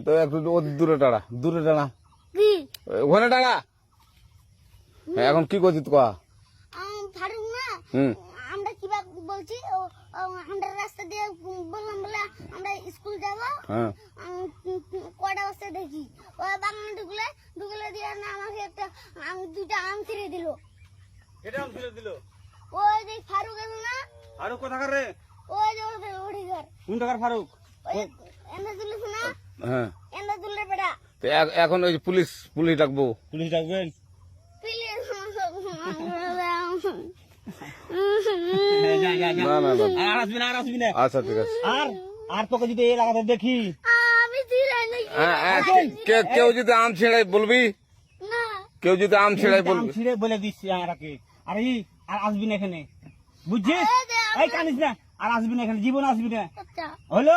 তো একটু দূরে টাড়া দূরে টাড়া কি? ওখানে টাড়া হ্যাঁ, এখন কি করছিস কয়া আম, ফারুক না হুম। আমরা কিবা বলছি আমরা রাস্তা দিয়ে বললাম বলে আমরা স্কুল যাব। হ্যাঁ। কটা বস্তা দেখি? ওই বাগানে ঢুকলে ঢুকলে দিয়ে না আমাকে একটা আম দুটা আম ছিঁড়ে দিল। এটা আম ছিঁড়ে দিল? ওই যে ফারুক এলো না ফারুক কোথাকার রে? ওই যে ওড়িঘর কোন টাকার ফারুক? হ্যাঁ। তো এখন ওই পুলিশ পুলিশ ডাকবো। পুলিশ ডাকবেন? প্লিজ যা যা যা। না না না। আর আসবি না আর আসবি না। আচ্ছা ঠিক আছে। আর আর তোকে যদি এই লাগাতে দেখি? হ্যাঁ, হ্যাঁ, কেউ যদি আম ছেড়াই বলবি? কেউ যদি আম ছেড়াই বলবি? ছিঁড়ে বলে দিচ্ছি আমাকে আর এই আর আসবি না এখানে। বুঝছিস? এই কানিস না। আর আসবি না এখানে জীবন আসবি না। আচ্ছা। হলো?